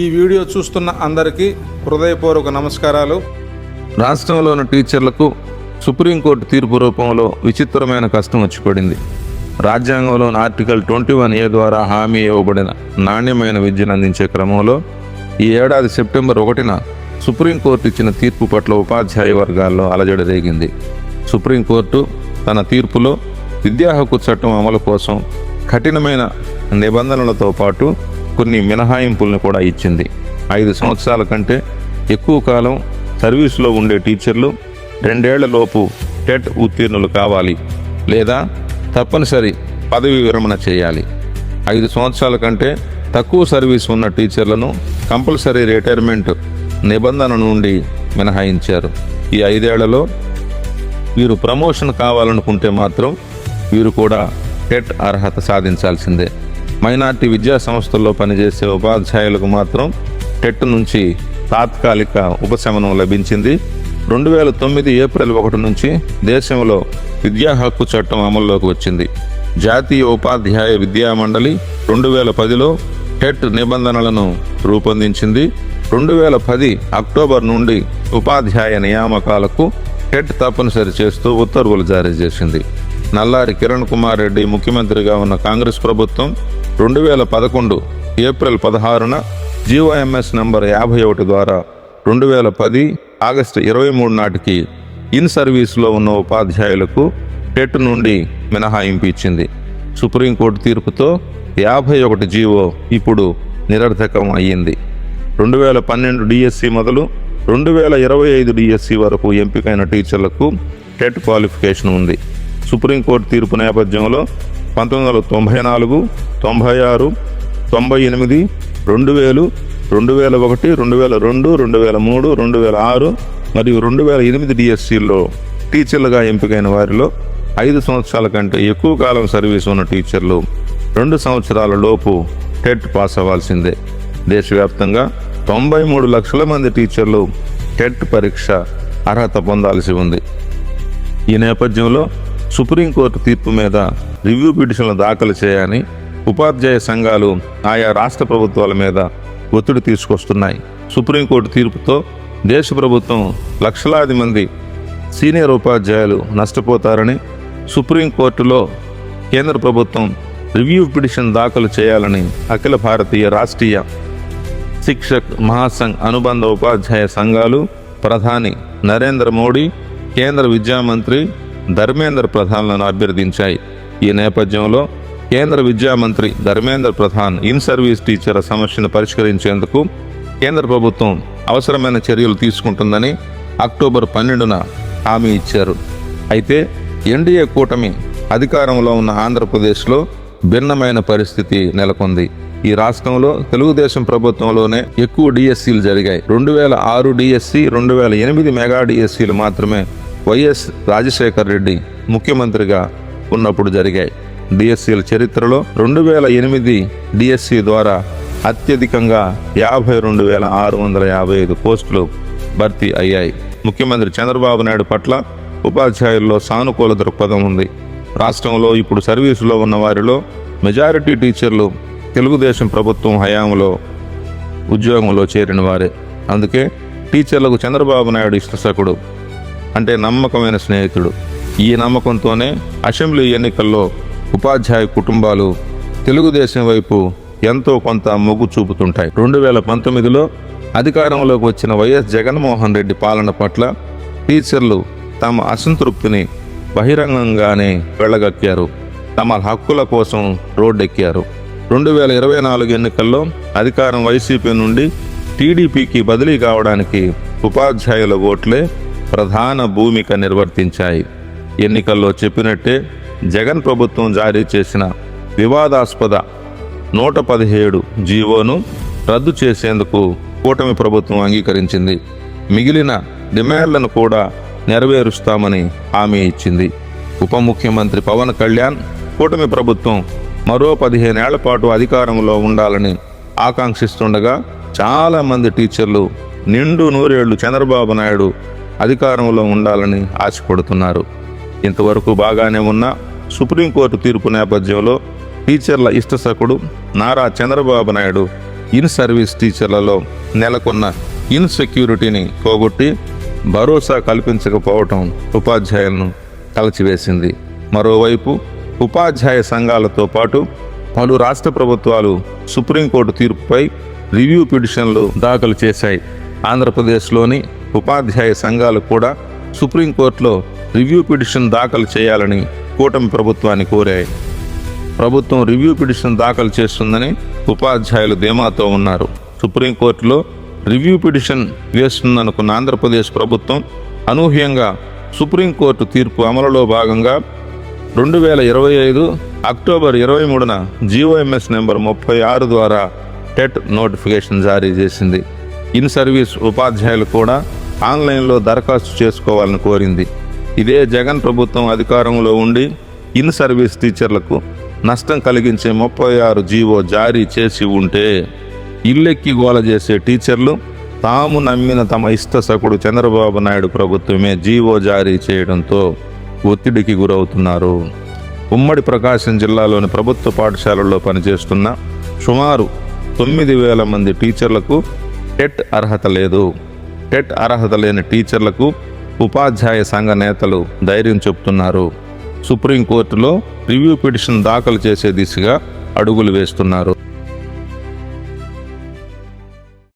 ఈ వీడియో చూస్తున్న అందరికీ హృదయపూర్వక నమస్కారాలు. రాష్ట్రంలోని టీచర్లకు సుప్రీంకోర్టు తీర్పు రూపంలో విచిత్రమైన కష్టం వచ్చి పడింది రాజ్యాంగంలోని ఆర్టికల్ ట్వంటీ వన్ ఏ ద్వారా హామీ ఇవ్వబడిన నాణ్యమైన విద్యను అందించే క్రమంలో ఈ ఏడాది సెప్టెంబర్ ఒకటిన సుప్రీంకోర్టు ఇచ్చిన తీర్పు పట్ల ఉపాధ్యాయ వర్గాల్లో అలజడి రేగింది. సుప్రీంకోర్టు తన తీర్పులో విద్యా హక్కు చట్టం అమలు కోసం కఠినమైన నిబంధనలతో పాటు కొన్ని మినహాయింపులను కూడా ఇచ్చింది. ఐదు సంవత్సరాల కంటే ఎక్కువ కాలం సర్వీసులో ఉండే టీచర్లు రెండేళ్ళలోపు టెట్ ఉత్తీర్ణులు కావాలి లేదా తప్పనిసరి పదవి విరమణ చేయాలి. ఐదు సంవత్సరాల కంటే తక్కువ సర్వీస్ ఉన్న టీచర్లను కంపల్సరీ రిటైర్మెంట్ నిబంధన నుండి మినహాయించారు. ఈ ఐదేళ్ళలో వీరు ప్రమోషన్ కావాలనుకుంటే మాత్రం వీరు కూడా టెట్ అర్హత సాధించాల్సిందే. మైనార్టీ విద్యా సంస్థల్లో పనిచేసే ఉపాధ్యాయులకు మాత్రం టెట్ నుంచి తాత్కాలిక ఉపశమనం లభించింది. రెండు వేల తొమ్మిది ఏప్రిల్ ఒకటి నుంచి దేశంలో విద్యా హక్కు చట్టం అమల్లోకి వచ్చింది. జాతీయ ఉపాధ్యాయ విద్యా మండలి రెండు వేల పదిలో టెట్ నిబంధనలను రూపొందించింది. రెండు వేల పది అక్టోబర్ నుండి ఉపాధ్యాయ నియామకాలకు టెట్ తప్పనిసరి చేస్తూ ఉత్తర్వులు జారీ చేసింది. నల్లారి కిరణ్ కుమార్ రెడ్డి ముఖ్యమంత్రిగా ఉన్న కాంగ్రెస్ ప్రభుత్వం రెండు వేల పదకొండు ఏప్రిల్ పదహారున జీఓఎంఎస్ నంబర్ యాభై ఒకటి ద్వారా రెండు వేల పది ఆగస్టు ఇరవై మూడు నాటికి ఇన్ సర్వీస్లో ఉన్న ఉపాధ్యాయులకు టెట్ నుండి మినహాయింపు ఇచ్చింది. సుప్రీంకోర్టు తీర్పుతో యాభై ఒకటి జీవో ఇప్పుడు నిరర్థకం అయ్యింది. రెండు వేల పన్నెండు డిఎస్సి మొదలు రెండు వేల ఇరవై ఐదు డిఎస్సి వరకు ఎంపికైన టీచర్లకు టెట్ క్వాలిఫికేషన్ ఉంది. సుప్రీంకోర్టు తీర్పు నేపథ్యంలో పంతొమ్మిది వందల తొంభై నాలుగు తొంభై ఆరు తొంభై ఎనిమిది రెండు వేలు రెండు వేల ఒకటి రెండు వేల రెండు రెండు వేల మూడు రెండు వేల ఆరు మరియు రెండు వేల ఎనిమిది డిఎస్సిలో టీచర్లుగా ఎంపికైన వారిలో ఐదు సంవత్సరాల కంటే ఎక్కువ కాలం సర్వీస్ ఉన్న టీచర్లు రెండు సంవత్సరాల లోపు టెట్ పాస్ అవ్వాల్సిందే. దేశవ్యాప్తంగా తొంభై మూడు లక్షల మంది టీచర్లు టెట్ పరీక్ష అర్హత పొందాల్సి ఉంది. ఈ నేపథ్యంలో సుప్రీంకోర్టు తీర్పు మీద రివ్యూ పిటిషన్లు దాఖలు చేయని ఉపాధ్యాయ సంఘాలు ఆయా రాష్ట్ర ప్రభుత్వాల మీద ఒత్తిడి తీసుకొస్తున్నాయి. సుప్రీంకోర్టు తీర్పుతో దేశ ప్రభుత్వం లక్షలాది మంది సీనియర్ ఉపాధ్యాయులు నష్టపోతారని సుప్రీంకోర్టులో కేంద్ర ప్రభుత్వం రివ్యూ పిటిషన్ దాఖలు చేయాలని అఖిల భారతీయ రాష్ట్రీయ శిక్షక్ మహాసంఘ్ అనుబంధ ఉపాధ్యాయ సంఘాలు ప్రధాని నరేంద్ర మోడీ కేంద్ర విద్యా మంత్రి ధర్మేంద్ర ప్రధాన్లను అభ్యర్థించాయి. ఈ నేపథ్యంలో కేంద్ర విద్యా మంత్రి ధర్మేంద్ర ప్రధాన్ ఇన్ సర్వీస్ టీచర్ల సమస్యను పరిష్కరించేందుకు కేంద్ర ప్రభుత్వం అవసరమైన చర్యలు తీసుకుంటుందని అక్టోబర్ పన్నెండున హామీ ఇచ్చారు. అయితే ఎన్డీఏ కూటమి అధికారంలో ఉన్న ఆంధ్రప్రదేశ్లో భిన్నమైన పరిస్థితి నెలకొంది. ఈ రాష్ట్రంలో తెలుగుదేశం ప్రభుత్వంలోనే ఎక్కువ డిఎస్సీలు జరిగాయి. రెండు వేల ఆరు డిఎస్సి రెండు వేల ఎనిమిది మెగా డిఎస్సీలు మాత్రమే వైఎస్ రాజశేఖర్ రెడ్డి ముఖ్యమంత్రిగా ఉన్నప్పుడు జరిగాయి. డిఎస్సీల చరిత్రలో రెండు వేల ఎనిమిది డిఎస్సి ద్వారా అత్యధికంగా యాభై రెండు వేల ఆరు వందల యాభై ఐదు పోస్టులు భర్తీ అయ్యాయి. ముఖ్యమంత్రి చంద్రబాబు నాయుడు పట్ల ఉపాధ్యాయుల్లో సానుకూల దృక్పథం ఉంది. రాష్ట్రంలో ఇప్పుడు సర్వీసులో ఉన్న వారిలో మెజారిటీ టీచర్లు తెలుగుదేశం ప్రభుత్వం హయాంలో ఉద్యోగంలో చేరిన వారే. అందుకే టీచర్లకు చంద్రబాబు నాయుడు ఇష్టసకుడు. అంటే నమ్మకమైన స్నేహితుడు. ఈ నమ్మకంతోనే అసెంబ్లీ ఎన్నికల్లో ఉపాధ్యాయ కుటుంబాలు తెలుగుదేశం వైపు ఎంతో కొంత మొగ్గు చూపుతుంటాయి. రెండు వేల పంతొమ్మిదిలో అధికారంలోకి వచ్చిన వైఎస్ జగన్మోహన్ రెడ్డి పాలన పట్ల టీచర్లు తమ అసంతృప్తిని బహిరంగంగానే వెళ్ళగక్కారు తమ హక్కుల కోసం రోడ్డెక్కారు. రెండు వేల ఇరవై నాలుగు ఎన్నికల్లో అధికారం వైసీపీ నుండి టీడీపీకి బదిలీ కావడానికి ఉపాధ్యాయుల ఓట్లే ప్రధాన భూమిక నిర్వర్తించాయి. ఎన్నికల్లో చెప్పినట్టే జగన్ ప్రభుత్వం జారీ చేసిన వివాదాస్పద నూట పదిహేడు జీవోను రద్దు చేసేందుకు కూటమి ప్రభుత్వం అంగీకరించింది. మిగిలిన డిమాండ్లను కూడా నెరవేరుస్తామని హామీ ఇచ్చింది. ఉప ముఖ్యమంత్రి పవన్ కళ్యాణ్ కూటమి ప్రభుత్వం మరో పదిహేనేళ్ళ పాటు అధికారంలో ఉండాలని ఆకాంక్షిస్తుండగా చాలామంది టీచర్లు నిండు నూరేళ్ళు చంద్రబాబు నాయుడు అధికారంలో ఉండాలని ఆశపడుతున్నారు. ఇంతవరకు బాగానే ఉన్న సుప్రీంకోర్టు తీర్పు నేపథ్యంలో టీచర్ల ఇష్టసకుడు నారా చంద్రబాబు నాయుడు ఇన్ సర్వీస్ టీచర్లలో నెలకొన్న ఇన్సెక్యూరిటీని పోగొట్టి భరోసా కల్పించకపోవటం ఉపాధ్యాయులను కలచివేసింది మరోవైపు ఉపాధ్యాయ సంఘాలతో పాటు పలు రాష్ట్ర ప్రభుత్వాలు సుప్రీంకోర్టు తీర్పుపై రివ్యూ పిటిషన్లు దాఖలు చేశాయి. ఆంధ్రప్రదేశ్లోని ఉపాధ్యాయ సంఘాలు కూడా సుప్రీంకోర్టులో రివ్యూ పిటిషన్ దాఖలు చేయాలని కూటమి ప్రభుత్వాన్ని కోరాయి. ప్రభుత్వం రివ్యూ పిటిషన్ దాఖలు చేస్తుందని ఉపాధ్యాయులు ధీమాతో ఉన్నారు. సుప్రీంకోర్టులో రివ్యూ పిటిషన్ వేస్తుందనుకున్న ఆంధ్రప్రదేశ్ ప్రభుత్వం అనూహ్యంగా సుప్రీంకోర్టు తీర్పు అమలులో భాగంగా రెండు వేల ఇరవై ఐదు అక్టోబర్ ఇరవై మూడున జీఓఎంఎస్ నెంబర్ ముప్పై ఆరు ద్వారా టెట్ నోటిఫికేషన్ జారీ చేసింది. ఇన్ సర్వీస్ ఉపాధ్యాయులు కూడా ఆన్లైన్లో దరఖాస్తు చేసుకోవాలని కోరింది. ఇదే జగన్ ప్రభుత్వం అధికారంలో ఉండి ఇన్ సర్వీస్ టీచర్లకు నష్టం కలిగించే ముప్పై ఆరు జీవో జారీ చేసి ఉంటే ఇల్లెక్కి గోల చేసే టీచర్లు తాము నమ్మిన తమ ఇష్ట సకుడు చంద్రబాబు నాయుడు ప్రభుత్వమే జీవో జారీ చేయడంతో ఒత్తిడికి గురవుతున్నారు. ఉమ్మడి ప్రకాశం జిల్లాలోని ప్రభుత్వ పాఠశాలల్లో పనిచేస్తున్న సుమారు తొమ్మిది వేల మంది టీచర్లకు టెట్ అర్హత లేదు. టెట్ అర్హత లేని టీచర్లకు ఉపాధ్యాయ సంఘ నేతలు ధైర్యం చెబుతున్నారు సుప్రీంకోర్టులో రివ్యూ పిటిషన్ దాఖలు చేసే దిశగా అడుగులు వేస్తున్నారు.